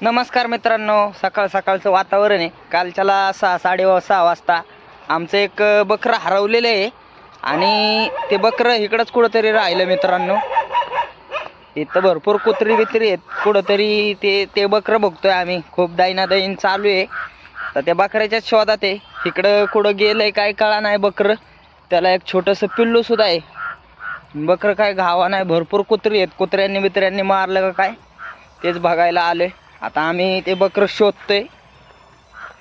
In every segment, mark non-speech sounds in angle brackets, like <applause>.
नमस्कार मित्रांनो सकाळ सकाळचं वातावरण आहे. कालच्याला सहा साडे सहा वाजता आमचं एक बकरं हरवलेलं आहे. आणि ते बकरं इकडंच कुठंतरी राहिलं मित्रांनो. इथं भरपूर कुत्री बित्री आहेत. कुठंतरी ते ते बकरं बघतोय आम्ही. खूप दैना चालू आहे. तर त्या बकऱ्याच्याच शोधात आहे. इकडं कुठं गेलंय काय कळा नाही बकरं. त्याला एक छोटंसं पिल्लू सुद्धा आहे. बकरं काय घावा नाही. भरपूर कुत्री आहेत. कुत्र्यांनी बित्र्यांनी मारलं का काय? तेच बघायला आलोय. आता आम्ही ते बकरं शोधतोय.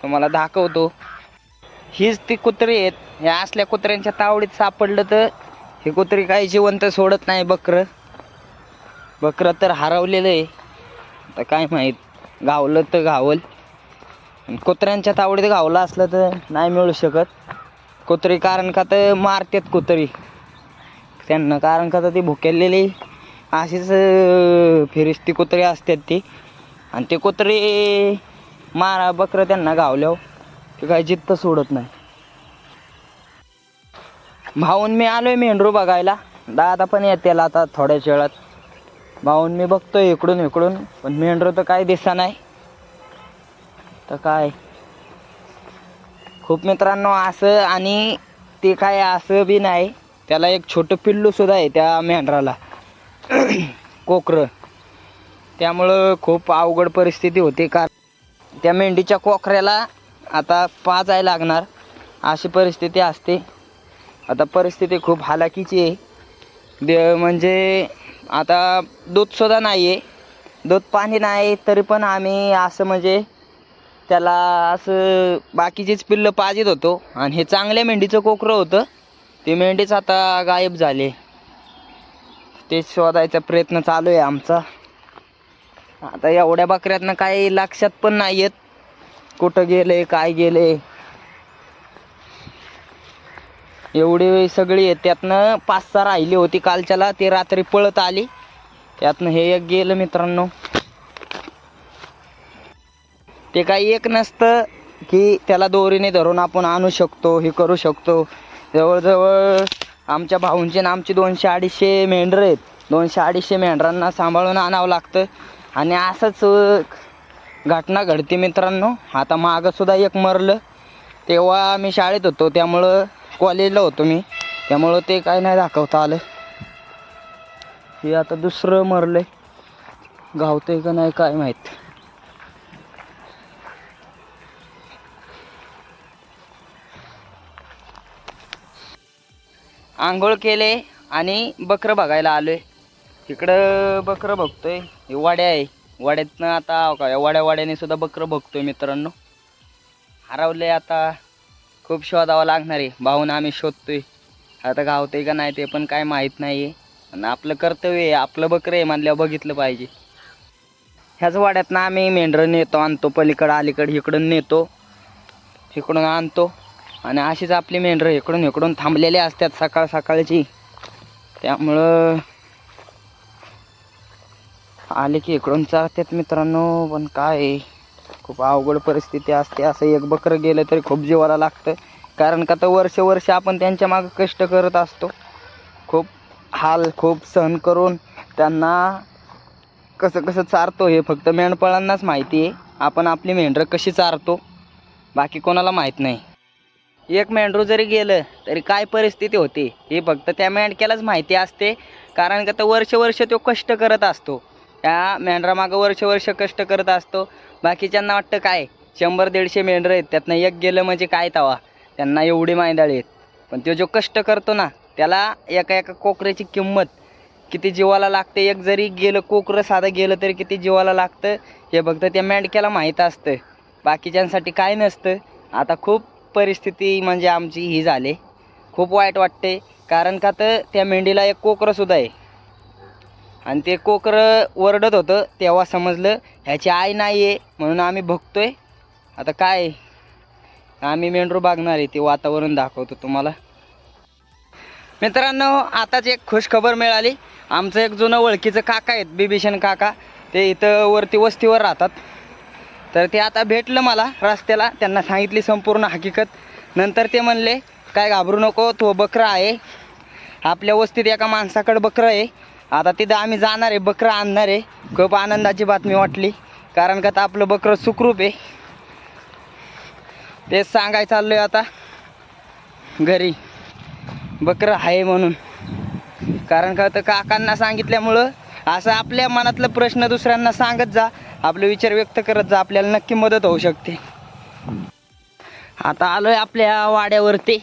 तुम्हाला दाखवतो. हीच ती कुत्री आहेत. ह्या असल्या कुत्र्यांच्या तावडीत सापडलं तर हे कुत्री काही जिवंत सोडत नाही बकरं. बकरं तर हरवलेलं आहे. आता काय माहीत गावलं तर गावल कुत्र्यांच्या तावडीत गावलं असलं तर नाही मिळू शकत. कुत्री कारण का तर मारतात कुत्री. त्यांना कारण का तर ती भुकेलेली अशीच फिरिस्ती कुत्री असतात ती. आणि ते कुत्रे मारा बकरं त्यांना गावल्यावर ते काय जित्त सोडत नाही. भाऊन मी आलोय मेंढरू बघायला. दादा पण येतील आता थोड्याच वेळात. भाऊन मी बघतोय इकडून इकडून पण मेंढरू तर काय दिसा नाही. तर काय? खूप मित्रांनो असं आणि ते काय असं बी नाही. त्याला एक छोटं पिल्लू सुद्धा आहे त्या मेंढराला. <clears throat> कोकरं. त्यामुळं खूप अवघड परिस्थिती होती कारण त्या मेंढीच्या कोकऱ्याला आता पाजायला लागणार. अशी परिस्थिती असते. आता परिस्थिती खूप हालाकीची आहे. दे म्हणजे आता दूधसुद्धा नाही आहे दूध पाणी नाही तरी पण आम्ही असं म्हणजे त्याला असं बाकीचीच पिल्लं पाजित होतो. आणि हे चांगल्या मेंढीचं कोकरं होतं. ते मेंढीच आता गायब झाले. ते शोधायचा प्रयत्न चालू आहे आमचा. आता एवढ्या बकऱ्यातनं काही लक्षात पण नाही येत कुठं गेले काय गेले? एवढी सगळी त्यातनं पाच सहा राहिली होती कालच्याला. ती रात्री पळत आली. त्यातनं हे एक गेलं मित्रांनो. ते काही एक नसतं की त्याला दोरीने धरून आपण आणू शकतो हे करू शकतो. जवळजवळ आमच्या भाऊंचे ना आमचे दोनशे अडीचशे मेंढरं आहेत. दोनशे अडीचशे मेंढरांना सांभाळून आणावं लागतं. आणि असंच घटना घडते मित्रांनो. आता मागं सुद्धा एक मरलं. तेव्हा मी शाळेत होतो त्यामुळं कॉलेजला होतो मी. त्यामुळं ते काय नाही दाखवता आलं. हे आता दुसरं मरलंय. गावतंय का नाही काय माहीत. आंघोळ केले आणि बकरं बघायला आलोय. इकडं बकरं बघतोय. हे वाड्या आहे. वाड्यातनं आता का वाड्या वाड्याने सुद्धा बकरं बघतोय मित्रांनो. हरवले आता. खूप शोधावं लागणार आहे. भाऊन आम्ही शोधतोय. आता गावतंय का नाही ते पण काय माहीत नाही आहे आणि आपलं कर्तव्य आहे आपलं बकरं आहे म्हणल्यावर बघितलं पाहिजे. ह्याच वाड्यातनं आम्ही मेंढरं नेतो आणतो पलीकडं अलीकडं इकडून नेतो इकडून आणतो. आणि अशीच आपली मेंढरं इकडून इकडून थांबलेली असतात सकाळ सकाळची. त्यामुळं आले की इकडून चालतात मित्रांनो पण काय? खूप अवघड परिस्थिती असते. असं एक बकरं गेलं तरी खूप जीवाला लागतं. कारण का तर वर्ष वर्ष आपण त्यांच्या मागं कष्ट करत असतो. खूप हाल खूप सहन करून त्यांना कसं कसं चारतो हे फक्त मेंढपाळांनाच माहिती आहे. आपण आपली मेंढरं कशी चारतो? बाकी कोणाला माहीत नाही. एक मेंढरू जरी गेलं तरी काय परिस्थिती होते? हे फक्त त्या मेंढक्यालाच माहिती असते. कारण का तर वर्ष वर्ष तो कष्ट करत असतो. त्या मेंढरामागं वर्ष वर्ष कष्ट करत असतो. बाकीच्यांना वाटतं काय? शंभर दीडशे मेंढरं आहेत. त्यातनं एक गेलं म्हणजे काय तवा? त्यांना एवढी मायदाळी आहेत. पण तो जो कष्ट करतो ना त्याला एका एका कोकऱ्याची किंमत किती जीवाला लागते? एक जरी गेलं कोकरं साधं गेलं तरी किती जीवाला लागतं? हे फक्त त्या मेंढक्याला माहीत असतं. बाकीच्यांसाठी काय नसतं. आता खूप परिस्थिती म्हणजे आमची ही झाली. खूप वाईट वाटते. कारण का तर त्या मेंढीला एक कोकरंसुद्धा आहे. आणि ते कोकरं ओरडत होतं तेव्हा समजलं ह्याची आई नाही आहे म्हणून आम्ही बघतोय आता काय? आम्ही मेंढरू बघणार आहे ते वातावरण दाखवतो तुम्हाला. मित्रांनो आताच एक खुश खबर मिळाली. आमचं एक जुनं ओळखीचं काका आहेत बिभीषण काका. ते इथं वरती वस्तीवर राहतात. तर ते आता भेटलं मला रस्त्याला. त्यांना सांगितली संपूर्ण हकीकत. नंतर ते म्हणले काय घाबरू नको तो बकरा आहे. आपल्या वस्तीत एका माणसाकडं बकरं आहे. आता तिथं आम्ही जाणार आहे बकरं आणणार आहे. खूप आनंदाची बातमी वाटली. कारण का आता आपलं बकरं सुखरूप आहे. तेच सांगाय चाललोय आता. घरी. बकरं आहे म्हणून. कारण का तर काकांना सांगितल्यामुळं असं आपल्या मनातलं प्रश्न दुसऱ्यांना सांगत जा. आपले विचार व्यक्त करत जा. आपल्याला नक्की मदत होऊ शकते. आता आलोय आपल्या वाड्यावरती.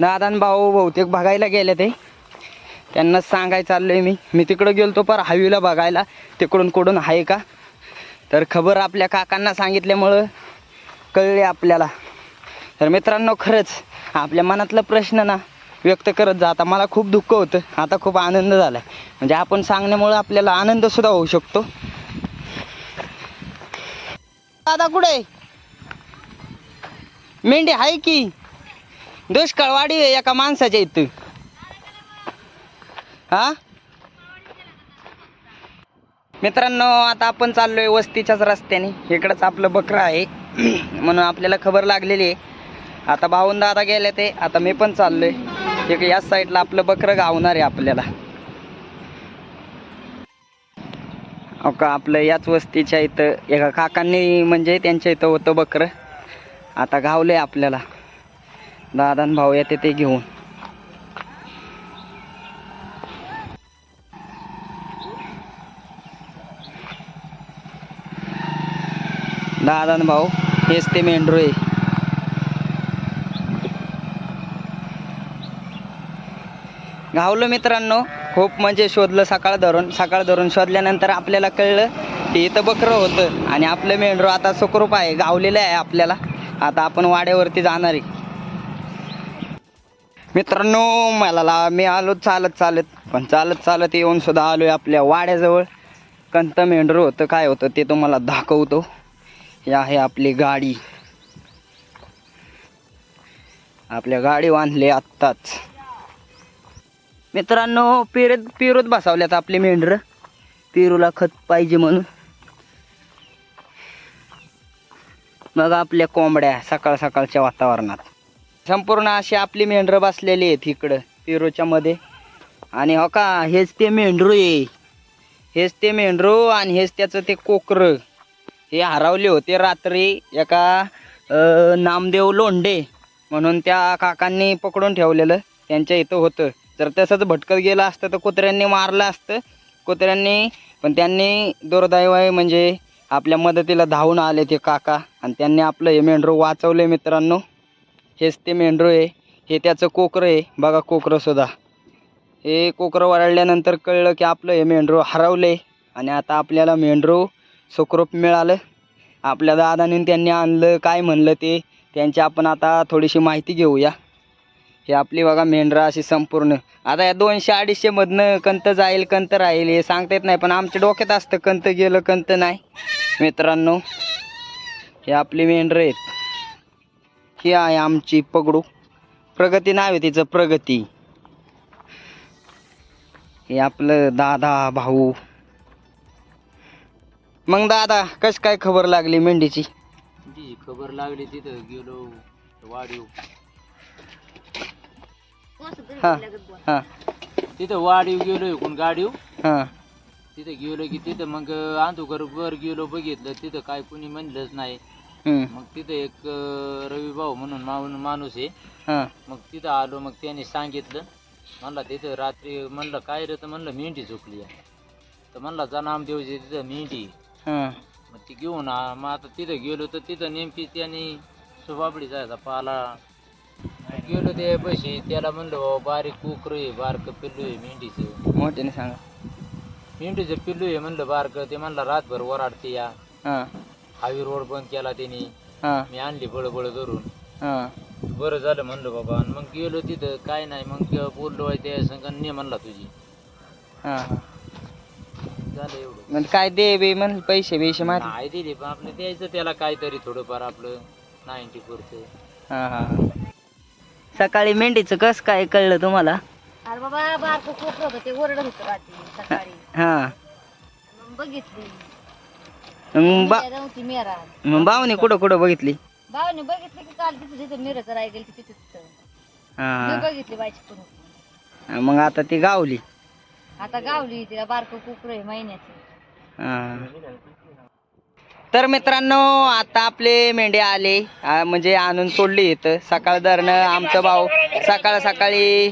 दादान भाऊ बहुतेक बघायला गेले ते. त्यांना सांगायला चाललोय मी. मी तिकडं गेलो तो पर हवीला बघायला. तिकडून कुठून आहे का? तर खबर आपल्या काकांना सांगितल्यामुळं कळले आपल्याला. तर मित्रांनो खरंच आपल्या मनातला प्रश्न ना व्यक्त करत जा. आता मला खूप दुःख होतं. आता खूप आनंद झाला म्हणजे आपण सांगण्यामुळं आपल्याला आनंदसुद्धा होऊ शकतो. दादा कुठे? मेंढी आहे की? दुष्काळवाडी आहे एका माणसाच्या इथं. हा? मित्रांनो आता आपण चाललोय वस्तीच्याच रस्त्याने. इकडंच आपलं बकरं आहे. <clears throat> म्हणून आपल्याला खबर लागलेली आहे. आता भाऊन दादा गेले ते. आता मी पण चाललोय. एक याच साईडला आपलं बकरं गावणार आहे आपल्याला. का आपलं याच वस्तीच्या इथं एका काकांनी म्हणजे त्यांच्या इथं होतं बकरं. आता गावलंय आपल्याला. दादा आणि भाऊ येते ते घेऊन. दादा भाऊ हेच ते मेंढरू आहे. गावलं मित्रांनो खूप म्हणजे शोधलं सकाळ धरून सकाळ धरून शोधल्यानंतर आपल्याला कळलं की इथं बकरं होतं आणि आपलं मेंढरू आता सुखरूप आहे गावलेलं आहे आपल्याला. आता आपण वाड्यावरती जाणार आहे. मित्रांनो मला ला मी आलो चालत चालत पण चालत चालत येऊन सुद्धा आलोय आपल्या वाड्याजवळ. कंत मेंढरू होतं काय होतं ते तुम्हाला दाखवतो. हे आहे आपली गाडी. आपल्या गाडी बांधली आत्ताच. मित्रांनो पेरत पेरूत बसावल्यात आपले मेंढर. पेरूला खत पाहिजे म्हणून. मग आपल्या कोंबड्या सकाळ सकाळच्या वातावरणात. संपूर्ण अशी आपली मेंढरं बसलेली आहेत इकडं पेरूच्या मध्ये. आणि हो का हेच ते मेंढरू आहे. हेच ते मेंढरू आणि हेच त्याचं ते कोकरं. हे हरवले होते रात्री एका अ, नामदेव लोंढे म्हणून त्या काकांनी पकडून ठेवलेलं त्यांच्या इथं होतं. जर तसंच भटकत गेलं असतं तर कुत्र्यांनी मारलं असतं. कुत्र्यांनी पण त्यांनी दुर्दैव आहे म्हणजे आपल्या मदतीला धावून आले ते काका. आणि त्यांनी आपलं हे मेंढरू वाचवलं मित्रांनो. हेच ते मेंढरू आहे. हे त्याचं कोकरं आहे. बघा कोकरं सुद्धा. हे कोकरं वरळल्यानंतर कळलं की आपलं हे मेंढरू हरवले आणि आता आपल्याला मेंढरू सुखरूप मिळालं. आपल्या दादाने त्यांनी आणलं काय म्हणलं ते त्यांची आपण आता थोडीशी माहिती घेऊया. हे आपली बघा मेंढरा अशी संपूर्ण. आता या दोनशे अडीचशेमधनं कंत जाईल कंत राहील हे सांगता येत नाही पण आमच्या डोक्यात असतं कंत गेलं कंत नाही. मित्रांनो हे आपली मेंढरं आहेत ही आहे आमची पगडू. प्रगती नाव आहे तिचं प्रगती. हे आपलं दादा भाऊ. मग दादा कस काय खबर लागली मेंढीची? जी खबर लागली तिथं गेलो वाढीव. हा हा. तिथं वाढीव गेलो इकडून गाडीव हा. तिथं गेलो की तिथं मग आंधुकर वर गेलो बघितलं तिथं काय कुणी म्हणलंच नाही. हम्म, मग तिथं एक अं, रवी भाऊ म्हणून माणूस माणूस आहे. हा. मग तिथं आलो मग त्याने सांगितलं. म्हणलं तिथं रात्री म्हणलं काय रे? तर म्हणलं मेंढी झोपली आहे. तर म्हणलं जा नामदेवची तिथं मेंढी हा. मग ती घेऊन आ मग आता तिथं गेलो तर तिथं नेमकी त्याने सुबाबडी जायचा पाला. गेलो ते पैसे त्याला म्हणलं "बाबा, बारीक कुकर आहे बारकं पिल्लू आहे मेंढीचं. मोठ्याने सांगा. मेंढीचं पिल्लू आहे म्हणलं बारकं ते म्हणलं रातभर वराडते या. हा. हावी रोड बंद केला त्याने. हा. मी आणली बळबळ धरून. हा. बरं झालं म्हणलं बाबा. आणि मग गेलो तिथं काय नाही. मग बोललो आहे त्या संग ने म्हणला तुझी. हा हा. झालं एवढं. म्हणजे काय दे बे म्हण पैसे बिशे मार. नाही दिली पण आपलं द्यायचं त्याला काहीतरी थोडंफार आपलं नाईन्टी पुरतं. हा हा सकाळी मेंढीचं कस काय कळलं तुम्हाला? अरे बाबा बारकं कोपरं होतं ते ओरडत होतं रात्री सकाळी. हा. मग बघितली. मग बा मेरा होती मेरा मग बावने कुठं कुठं बघितली? भावाने बघितलं की काल तिथं तिथं गेली तिथं तिथं. मी हा बघितली बायची पण. मग आता ती गावली. आता गावली तिला बारकं कुकर आहे महिन्याचं. हा. तर मित्रांनो आता आपले मेंढे आले. आ, म्हणजे आणून सोडली इथं. सकाळ धरणं आमचं भाऊ सकाळ सकाळी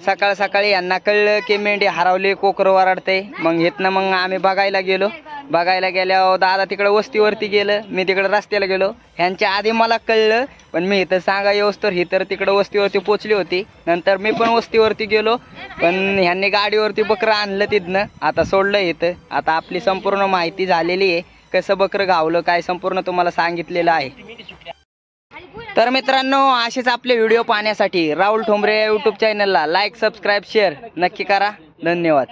सकाळ सकाळी यांना कळलं की मेंढी हरवली कोकरं वराडते. मग इथनं मग आम्ही बघायला गेलो. बघायला गेल्यावर दादा तिकडं वस्तीवरती गेलं. मी तिकडं रस्त्याला गेलो. ह्यांच्या आधी मला कळलं पण मी इथं सांगा येऊस तर ही तर तिकडं वस्तीवरती पोचली होती. नंतर मी पण वस्तीवरती गेलो पण ह्यांनी गाडीवरती बकरं आणलं तिथनं. आता सोडलं इथं. आता आपली संपूर्ण माहिती झालेली आहे. कसं बकरं गावलं काय संपूर्ण तुम्हाला सांगितलेलं आहे. तर मित्रांनो असेच आपले व्हिडिओ पाहण्यासाठी राहुल ठोंबरे यूट्यूब चॅनलला लाईक सबस्क्राईब शेअर नक्की करा. धन्यवाद.